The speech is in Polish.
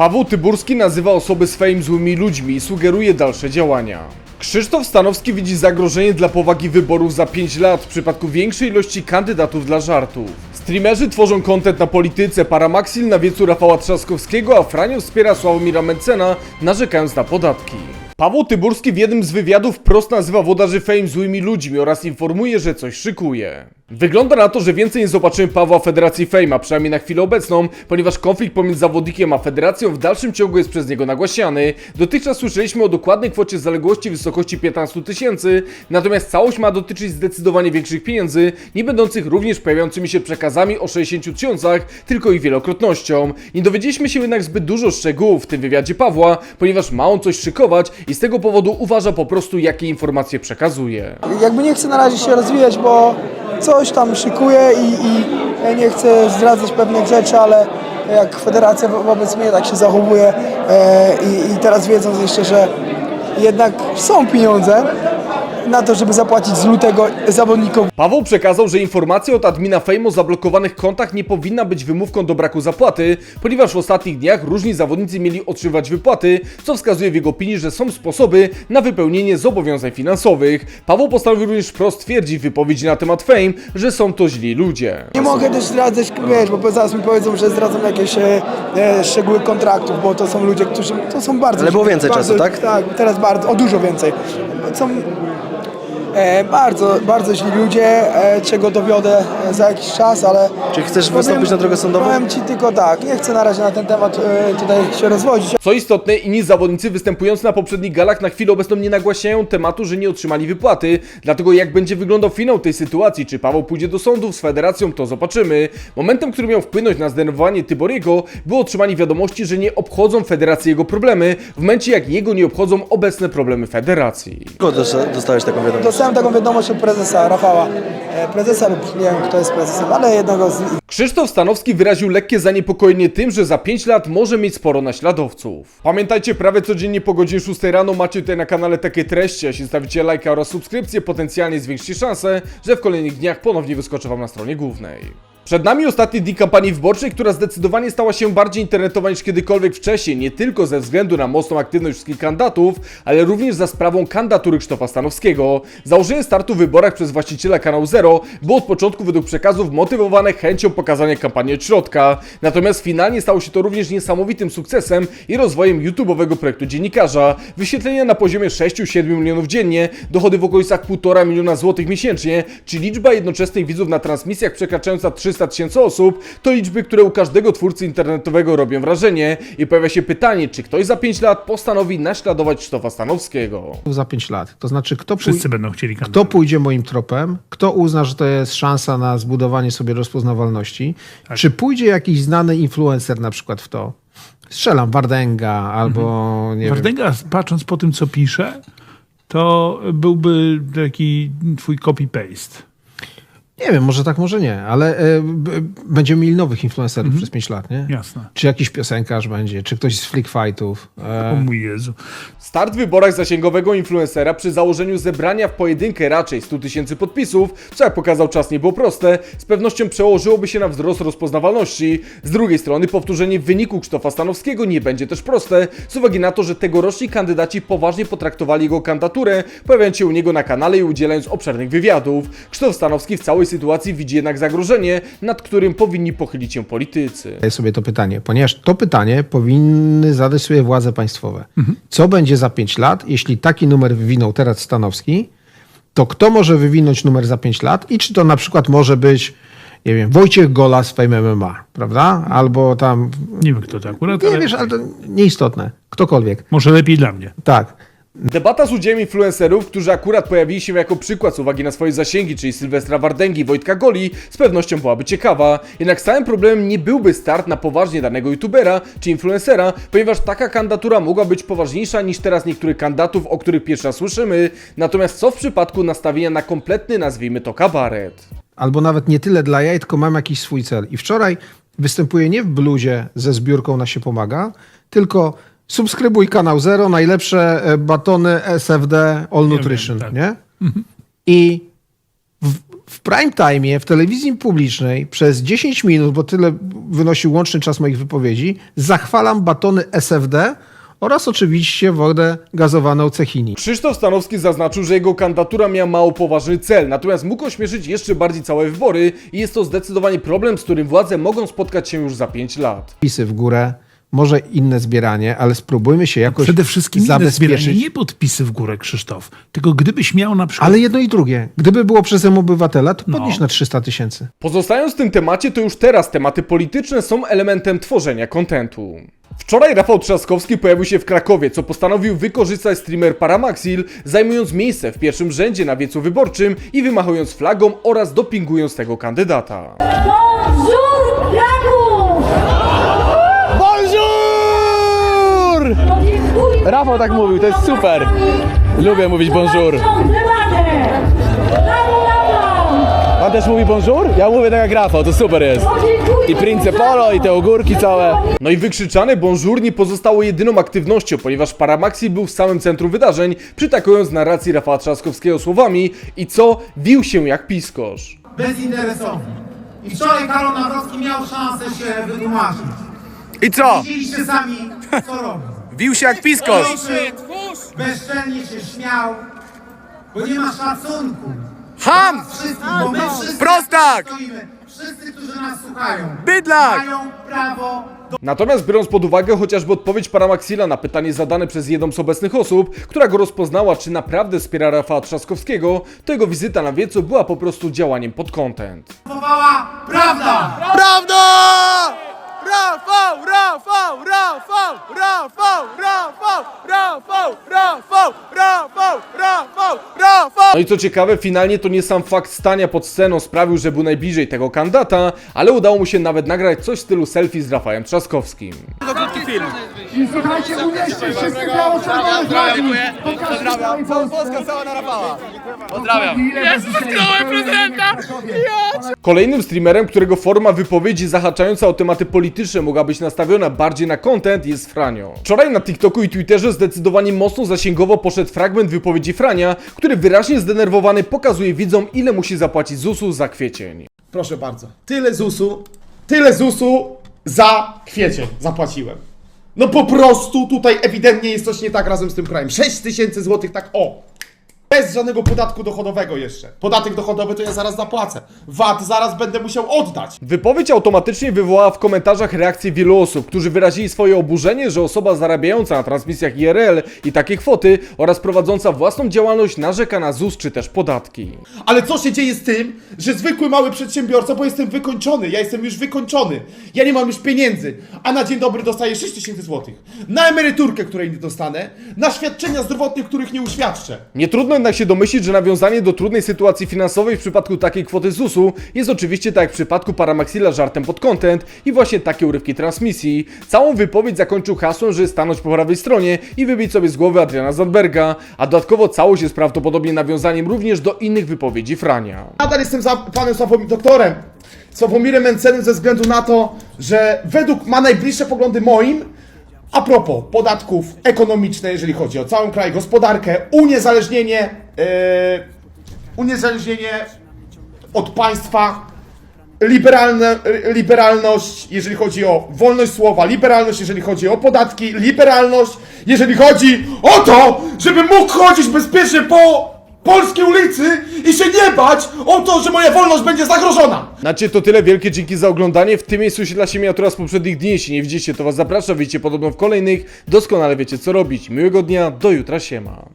Paweł Tyburski nazywa osoby fame złymi ludźmi i sugeruje dalsze działania. Krzysztof Stanowski widzi zagrożenie dla powagi wyborów za 5 lat w przypadku większej ilości kandydatów dla żartów. Streamerzy tworzą kontent na polityce, Paramaxil na wiecu Rafała Trzaskowskiego, a Franio wspiera Sławomira Mencena, narzekając na podatki. Paweł Tyburski w jednym z wywiadów wprost nazywa wodarzy fame złymi ludźmi oraz informuje, że coś szykuje. Wygląda na to, że więcej nie zobaczymy Pawła Federacji Fame, a przynajmniej na chwilę obecną, ponieważ konflikt pomiędzy zawodnikiem a federacją w dalszym ciągu jest przez niego nagłaśniany. Dotychczas słyszeliśmy o dokładnej kwocie zaległości w wysokości 15 tysięcy, natomiast całość ma dotyczyć zdecydowanie większych pieniędzy, nie będących również pojawiającymi się przekazami o 60 tysiącach, tylko ich wielokrotnością. Nie dowiedzieliśmy się jednak zbyt dużo szczegółów w tym wywiadzie Pawła, ponieważ ma on coś szykować i z tego powodu uważa po prostu, jakie informacje przekazuje. Jakby nie chcę na razie się rozwijać, bo coś tam szykuję i, i ja nie chcę zdradzać pewnych rzeczy, ale jak federacja wo- wobec mnie tak się zachowuje e, i, i teraz wiedząc jeszcze, że jednak są pieniądze na to, żeby zapłacić z lutego zawodnikom Paweł przekazał, że informacja od admina Fame o zablokowanych kontach nie powinna być wymówką do braku zapłaty, ponieważ w ostatnich dniach różni zawodnicy mieli otrzymywać wypłaty, co wskazuje w jego opinii, że są sposoby na wypełnienie zobowiązań finansowych. Paweł postanowił również wprost twierdzić w wypowiedzi na temat Fame, że są to źli ludzie. Nie mogę też zdradzać, wiesz, bo zaraz mi powiedzą, że zdradzam jakieś e, e, szczegóły kontraktów, bo to są ludzie, którzy, to są bardzo... Ale było więcej bardzo, czasu, tak? Tak, teraz bardzo, o dużo więcej. Są bardzo, bardzo źli ludzie, e, czego dowiodę e, za jakiś czas, ale... Czy chcesz wystąpić na drogę sądową? Powiem Ci tylko tak, nie chcę na razie na ten temat e, tutaj się rozwodzić. Co istotne, inni zawodnicy występujący na poprzednich galach na chwilę obecną nie nagłaśniają tematu, że nie otrzymali wypłaty. Dlatego jak będzie wyglądał finał tej sytuacji, czy Paweł pójdzie do sądów z federacją, to zobaczymy. Momentem, który miał wpłynąć na zdenerwowanie Tyboriego, było otrzymanie wiadomości, że nie obchodzą federacji jego problemy, w momencie jak jego nie obchodzą obecne problemy federacji. Kogo dosta- dostałeś taką wiadomość? Dostałem taką wiadomość od prezesa Rafała, e, prezesa lub nie wiem kto jest prezesem, ale jednego z Krzysztof Stanowski wyraził lekkie zaniepokojenie tym, że za 5 lat może mieć sporo naśladowców. Pamiętajcie, prawie codziennie po godzinie 6 rano macie tutaj na kanale takie treści. Jeśli stawicie lajka oraz subskrypcję, potencjalnie zwiększycie szansę, że w kolejnych dniach ponownie wyskoczę Wam na stronie głównej. Przed nami ostatni dzień kampanii wyborczej, która zdecydowanie stała się bardziej internetowa niż kiedykolwiek wcześniej, nie tylko ze względu na mocną aktywność wszystkich kandydatów, ale również za sprawą kandydatury Krzysztofa Stanowskiego. Założenie startu w wyborach przez właściciela kanału Zero było od początku według przekazów motywowane chęcią pokazania kampanii od środka, natomiast finalnie stało się to również niesamowitym sukcesem i rozwojem YouTube'owego projektu dziennikarza. Wyświetlenia na poziomie 6-7 milionów dziennie, dochody w okolicach 1,5 miliona złotych miesięcznie, czy liczba jednoczesnych widzów na transmisjach przekraczająca 300 tysięcy osób, to liczby, które u każdego twórcy internetowego robią wrażenie i pojawia się pytanie, czy ktoś za 5 lat postanowi naśladować Krzysztofa Stanowskiego. za 5 lat. To znaczy, kto, pój- Wszyscy będą chcieli kto kandydować. pójdzie moim tropem, kto uzna, że to jest szansa na zbudowanie sobie rozpoznawalności, czy pójdzie jakiś znany influencer na przykład w to. Strzelam Wardęga albo nie wiem. Wardęga, patrząc po tym, co pisze, to byłby taki twój copy-paste. Nie wiem, może tak, może nie, ale e, b, będziemy mieli nowych influencerów przez 5 lat, nie? Jasne. Czy jakiś piosenkarz będzie, czy ktoś z Flick Fightów. O E, mój Jezu. Start w wyborach zasięgowego influencera przy założeniu zebrania w pojedynkę raczej 100 tysięcy podpisów, co jak pokazał czas nie było proste, z pewnością przełożyłoby się na wzrost rozpoznawalności. Z drugiej strony powtórzenie wyniku Krzysztofa Stanowskiego nie będzie też proste, z uwagi na to, że tegoroczni kandydaci poważnie potraktowali jego kandydaturę, pojawiając się u niego na kanale i udzielając obszernych wywiadów. Krzysztof Stanowski w całej sytuacji widzi jednak zagrożenie, nad którym powinni pochylić się politycy. Zadaję sobie to pytanie, ponieważ to pytanie powinny zadać sobie władze państwowe. Co będzie za 5 lat, jeśli taki numer wywinął teraz Stanowski, to kto może wywinąć numer za 5 lat i czy to na przykład może być, nie wiem, Wojciech Gola z Fame MMA, prawda? Albo tam, Nie wiem, kto to akurat, nie ale wiesz, ale to nieistotne, ktokolwiek. może lepiej dla mnie. Tak. Debata z udziałem influencerów, którzy akurat pojawili się jako przykład z uwagi na swoje zasięgi, czyli Sylwestra Wardęgi i Wojtka Goli, z pewnością byłaby ciekawa. Jednak stałym problemem nie byłby start na poważnie danego youtubera czy influencera, ponieważ taka kandydatura mogła być poważniejsza niż teraz niektórych kandydatów, o których pierwszy raz słyszymy. Natomiast co w przypadku nastawienia na kompletny, nazwijmy to kabaret? Albo nawet nie tyle dla jaj, tylko mam jakiś swój cel. I wczoraj występuję nie w bluzie ze zbiórką na się pomaga, tylko subskrybuj kanał Zero, najlepsze e, batony SFD All Nutrition, tak. nie? I w, w prime time w telewizji publicznej przez 10 minut, bo tyle wynosił łączny czas moich wypowiedzi, zachwalam batony SFD oraz oczywiście wodę gazowaną Cechini. Krzysztof Stanowski zaznaczył, że jego kandydatura miała mało poważny cel, natomiast mógł ośmieszyć jeszcze bardziej całe wybory i jest to zdecydowanie problem, z którym władze mogą spotkać się już za 5 lat. Pisy w górę, może inne zbieranie, ale spróbujmy się jakoś Przede wszystkim inne zbieranie, zabezpieczyć. nie podpisy w górę, Krzysztof. Tylko gdybyś miał na przykład... Ale jedno i drugie. Gdyby było przez obywatela, to No. podnieś na 300 tysięcy. Pozostając w tym temacie, to już teraz tematy polityczne są elementem tworzenia kontentu. Wczoraj Rafał Trzaskowski pojawił się w Krakowie, co postanowił wykorzystać streamer Paramaxil, zajmując miejsce w pierwszym rzędzie na wiecu wyborczym i wymachując flagą oraz dopingując tego kandydata. Bonjour, Kraków! Bonjour! No dziękuję. Rafał tak mówił, to jest super. Lubię mówić bonjour. Pan też mówi bonjour? Ja mówię tak jak Rafał, to super jest. I Prince Polo, i te ogórki całe. No i wykrzyczane bonjour nie pozostało jedyną aktywnością, ponieważ Paramaxil był w samym centrum wydarzeń, przytakując narracji Rafała Trzaskowskiego słowami i co wił się jak piskosz. bezinteresowni. I wczoraj Karol Nawrocki miał szansę się wytłumaczyć. I co? Widzieliście sami, co robi. Bił się jak. Krzyczy, bezczelnie się śmiał, bo nie ma szacunku. Ham! Wszystkim, bo my wszyscy Prostak! stoimy. Wszyscy, którzy nas słuchają, Bydlak! mają prawo do Natomiast biorąc pod uwagę chociażby odpowiedź Paramaxila na pytanie zadane przez jedną z obecnych osób, która go rozpoznała, czy naprawdę wspiera Rafała Trzaskowskiego, to jego wizyta na wiecu była po prostu działaniem pod content. prawda! Prawda! Rafał, Rafał, Rafał, Rafał, Rafał, Rafał, Rafał, Rafał, Rafał, Rafał. No i co ciekawe, finalnie to nie sam fakt stania pod sceną sprawił, że był najbliżej tego kandydata, ale udało mu się nawet nagrać coś w stylu selfie z Rafałem Trzaskowskim. I słuchajcie, uwierzcie, wszyscy biało-czerwone flagi! Pozdrawiam! Polska cała na Rafała. Jest prezydenta! Kolejnym streamerem, którego forma wypowiedzi zahaczająca o tematy polityczne mogła być nastawiona bardziej na content jest Franio. Wczoraj na TikToku i Twitterze zdecydowanie mocno zasięgowo poszedł fragment wypowiedzi Frania, który wyraźnie zdenerwowany pokazuje widzom ile musi zapłacić ZUS-u za kwiecień. Proszę bardzo. Tyle ZUS-u, tyle ZUS-u za kwiecień zapłaciłem. No po prostu tutaj ewidentnie jest coś nie tak razem z tym krajem. 6 tysięcy złotych tak o. Bez żadnego podatku dochodowego jeszcze. Podatek dochodowy to ja zaraz zapłacę. VAT zaraz będę musiał oddać. Wypowiedź automatycznie wywołała w komentarzach reakcje wielu osób, którzy wyrazili swoje oburzenie, że osoba zarabiająca na transmisjach IRL i takie kwoty oraz prowadząca własną działalność narzeka na ZUS czy też podatki. Ale co się dzieje z tym, że zwykły mały przedsiębiorca, bo jestem wykończony, ja jestem już wykończony, ja nie mam już pieniędzy, a na dzień dobry dostaję 6 tysięcy złotych. Na emeryturkę, której nie dostanę, na świadczenia zdrowotne, których nie uświadczę. Nie trudno jednak się domyślić, że nawiązanie do trudnej sytuacji finansowej w przypadku takiej kwoty ZUS-u jest oczywiście tak jak w przypadku Paramaxila żartem pod content i właśnie takie urywki transmisji. Całą wypowiedź zakończył hasłem, że stanąć po prawej stronie i wybić sobie z głowy Adriana Zandberga, a dodatkowo całość jest prawdopodobnie nawiązaniem również do innych wypowiedzi Frania. Nadal jestem za panem Sławomir, doktorem Sławomirem Mencenem ze względu na to, że według ma najbliższe poglądy moim, a propos podatków ekonomicznych, jeżeli chodzi o cały kraj, gospodarkę, uniezależnienie, yy, uniezależnienie od państwa, liberalne, liberalność, jeżeli chodzi o wolność słowa, liberalność, jeżeli chodzi o podatki, liberalność, jeżeli chodzi o to, żeby mógł chodzić bezpiecznie po polskiej ulicy i się nie bać o to, że moja wolność będzie zagrożona. Na ciebie to tyle, wielkie dzięki za oglądanie. W tym miejscu się dla siebie miniatura z poprzednich dni. Jeśli nie widzicie, to was zapraszam, widzicie podobno w kolejnych. Doskonale wiecie co robić. Miłego dnia, do jutra, siema.